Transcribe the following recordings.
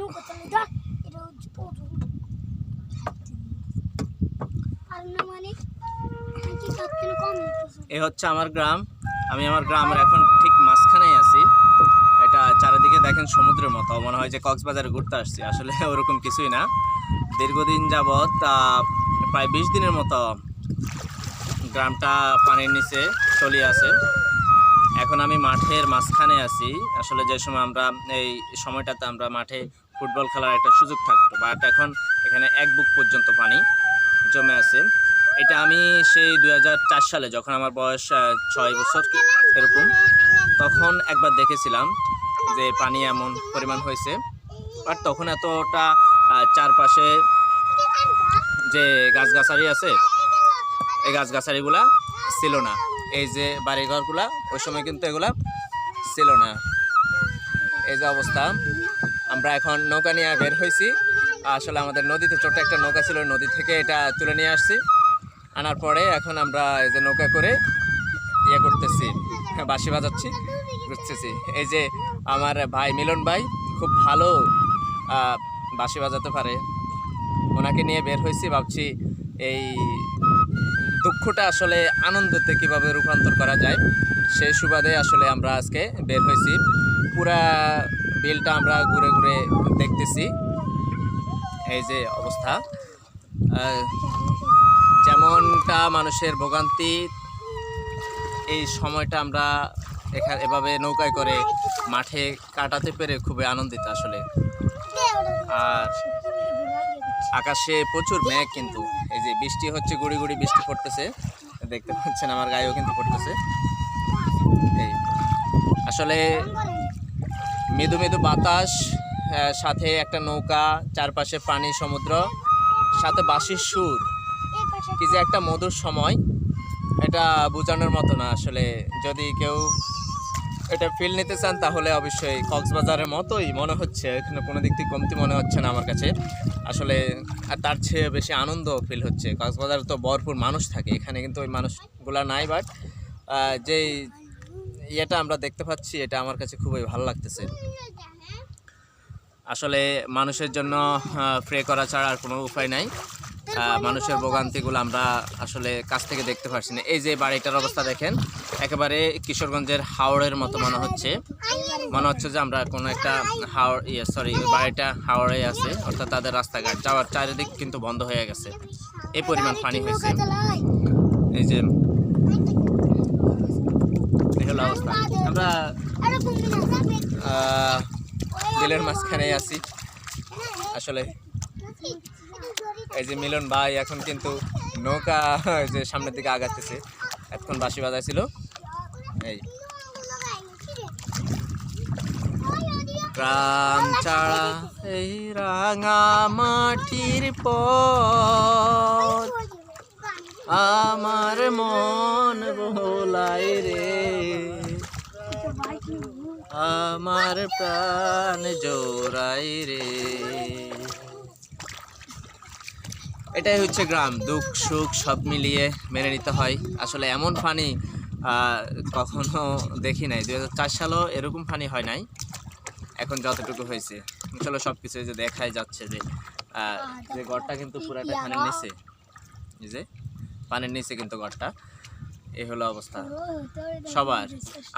নৌকা দেখ এটা হচ্ছে প্রথম আর না কি কাটতে কম হইতেছে এ হচ্ছে আমার গ্রাম। আমি আমার গ্রামের এখন ঠিক মাঝখানেই আছি। এটা চারিদিকে দেখেন সমুদ্রের মতো। মনে হয় যে কক্সবাজারে ঘুরতে আসছি। আসলে ওরকম কিছুই না। দীর্ঘদিন যাবৎ প্রায় বিশ দিনের মতো গ্রামটা পানির নিচে তলিয়ে আছে। এখন আমি মাঠের মাঝখানে আছি। আসলে যে সময় আমরা এই সময়টাতে আমরা মাঠে ফুটবল খেলার একটা সুযোগ থাকতো বাট এখন এখানে এক বুক পর্যন্ত পানি জমে আছে। এটা আমি সেই দু হাজার চার সালে যখন আমার বয়স ছয় বছর এরকম, তখন একবার দেখেছিলাম যে পানি এমন পরিমাণ হয়েছে। বাট তখন এতটা চারপাশে যে গাছগাছালি আছে, এই গাছগাছালিগুলা ছিল না। এই যে বাড়িঘরগুলা, ওই সময় কিন্তু এগুলা ছিল না। এই যে অবস্থা। আমরা এখন নৌকা নিয়ে বের হয়েছি আসলে আমাদের নদীতে ছোট্ট একটা নৌকা ছিল, নদী থেকে এটা তুলে নিয়ে আসছি। আনার পরে এখন আমরা এই যে নৌকা করে ইয়ে করতেছি, বাঁশি বাজাচ্ছি ঘুরতেছি এই যে আমার ভাই মিলন ভাই খুব ভালো বাঁশি বাজাতে পারে। ওনাকে নিয়ে বের হয়েছি ভাবছি এই দুঃখটা আসলে আনন্দতে কীভাবে রূপান্তর করা যায়, সেই সুবাদে আসলে আমরা আজকে বের হয়েছি পুরা বিলটা আমরা ঘুরে ঘুরে দেখতেছি। এই যে অবস্থা। যেমনটা মানুষের ভোগান্তি, এই সময়টা আমরা এখানে এভাবে নৌকায় করে মাঠে কাটাতে পেরে খুবই আনন্দিত আসলে। আর আকাশে প্রচুর মেঘ কিন্তু। এই যে বৃষ্টি হচ্ছে, গুড়ি গুড়ি বৃষ্টি পড়তেছে। দেখতে পাচ্ছেন আমার গায়েও কিন্তু পড়তেছে। এই, আসলে মৃদু মৃদু বাতাস আহ, সাথে একটা নৌকা চারপাশে পানি সমুদ্র সাথে বাঁশির সুর। কি যে একটা মধুর সময় এটা বোঝানোর মতো না আসলে। যদি কেউ এটা ফিল নিতে চান তাহলে অবশ্যই কক্সবাজারের মতোই মনে হচ্ছে। এখানে কোনো দিক থেকে কমতি মনে হচ্ছে না আমার কাছে। আসলে আর তার চেয়ে বেশি আনন্দ ফিল হচ্ছে। কক্সবাজারে তো ভরপুর মানুষ থাকে। এখানে কিন্তু ওই মানুষগুলা নাই বাট যেই ইয়েটা আমরা দেখতে পাচ্ছি, এটা আমার কাছে খুবই ভালো লাগতেছে। আসলে মানুষের জন্য প্রে করা ছাড়া আর কোনো উপায় নাই। মানুষের ভোগান্তিগুলো আমরা আসলে কাছ থেকে দেখতে পারছি না। এই যে বাড়িটার অবস্থা দেখেন, একেবারে কিশোরগঞ্জের হাওড়ের মতো মনে হচ্ছে। মনে হচ্ছে যে আমরা কোনো একটা হাওড় ইয়ে সরি বাড়িটা হাওড়ে আছে, অর্থাৎ তাদের রাস্তাঘাট। যাওয়ার চারিদিক কিন্তু বন্ধ হয়ে গেছে। এই পরিমাণ পানি হয়েছে। এই যে অবস্থা। আমরা বিলের মাঝখানে আছি। আসলে, এই যে মিলন ভাই এখন কিন্তু নৌকা যে সামনের দিকে আগাতেছে এতক্ষণ বাঁশি বাজাইছিল। এই। গ্রাম ছাড়া এই রাঙা মাটির পথ, আমার মন ভোলাই রে। আমার প্রাণ জোড়াই রে। এটাই হচ্ছে গ্রাম দুঃখ সুখ সব মিলিয়ে মেনে নিতে হয়। আসলে এমন আহ, কখনো দেখি নাই। চার সালেও এরকম পানি হয় নাই। এখন যতটুকু হয়েছে। আসলে সব কিছু যে দেখাই যাচ্ছে যে যে ঘরটা কিন্তু পুরাটা পানির নিচে। যে পানির নিচে কিন্তু ঘরটা। এই হলো অবস্থা। সবার।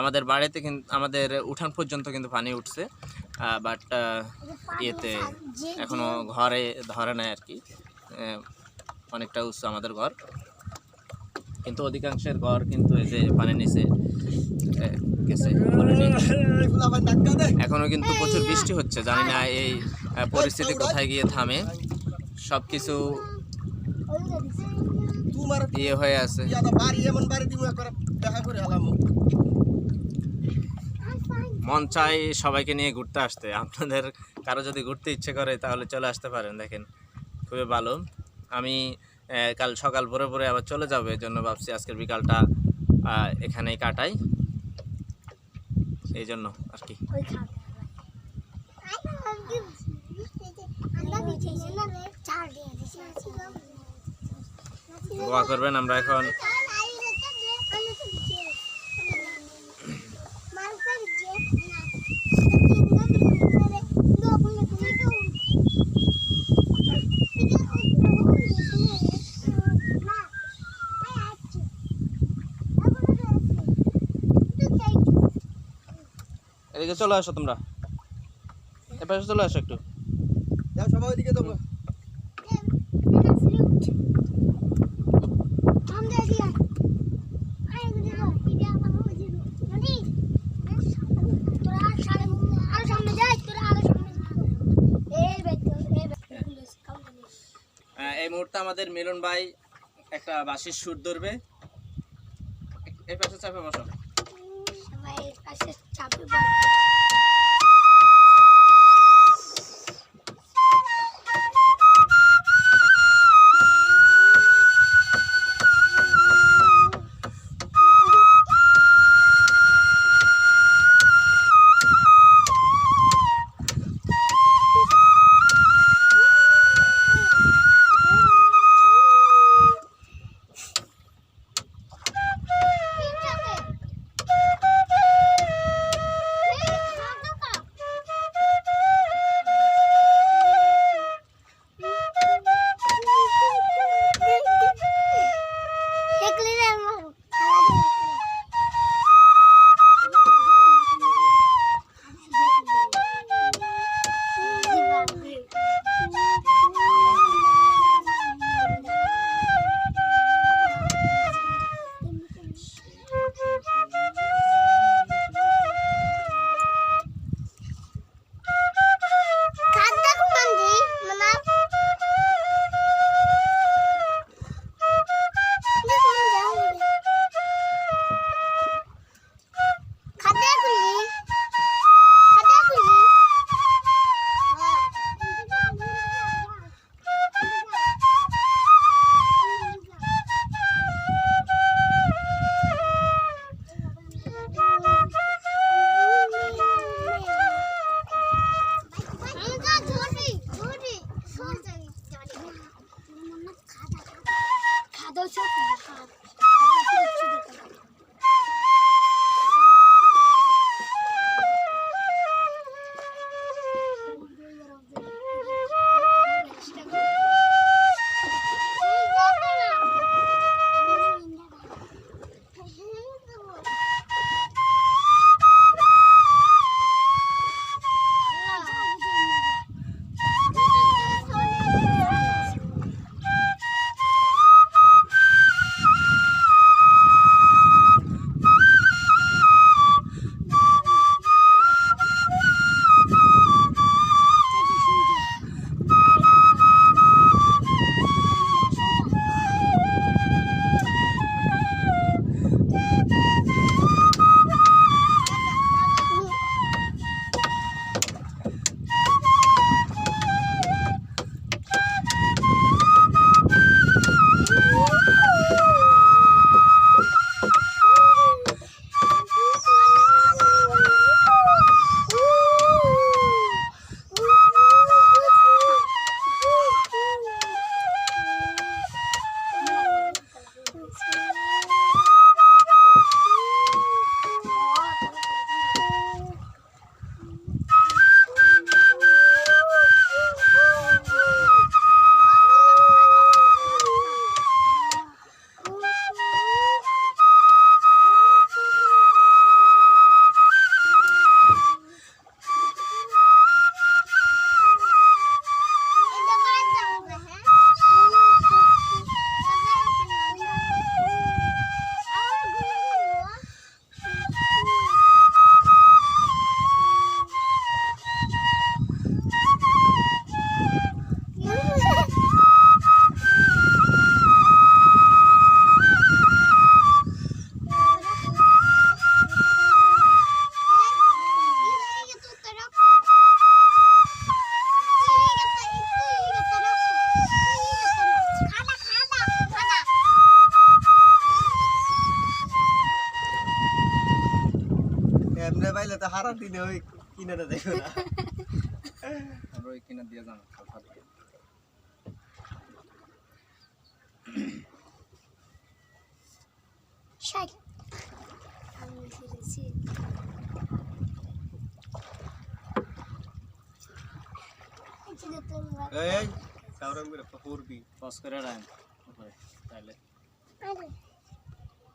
আমাদের বাড়িতে কিন্তু আমাদের উঠান পর্যন্ত কিন্তু পানি উঠছে বাট ইয়েতে এখনও ঘরে ধরে নেয় আর কি। অনেকটা উঁচু আমাদের ঘর। কিন্তু অধিকাংশের ঘর কিন্তু এই যে পানির নিচে গেছে। already। এখনও কিন্তু প্রচুর বৃষ্টি হচ্ছে জানি না এই পরিস্থিতি কোথায় গিয়ে থামে। সব কিছু তোমার ইয়ে হয়ে আছে বাড়ি এমন বাড়ি দিব একবার দেখা করে আলাম মন চাই সবাইকে নিয়ে ঘুরতে আসতে আপনাদের কারও যদি ঘুরতে ইচ্ছে করে তাহলে চলে আসতে পারেন দেখেন খুবই ভালো আমি কাল সকাল পরে পরে আবার চলে যাব এই জন্য ভাবছি আজকের বিকালটা এখানেই কাটাই এই জন্য আর কি দোয়া করবেন, আমরা এখন এদিকে চলে আসো তোমরা। এপাশে চলে আসো একটু। যাও সবাই দিকে তোমরা। আমাদের মিলন ভাই একটা বাঁশির সুর ধরবে। এই পাশে চাপে বসো। ওই কিনে দেখো না। আমরা ওই কিনা দিয়ে যান খালফা দিয়ে। ষাট আমি ফিরেছি এই সাউরাম করে পড়বি পজ করে উপরে তাইলে আরে।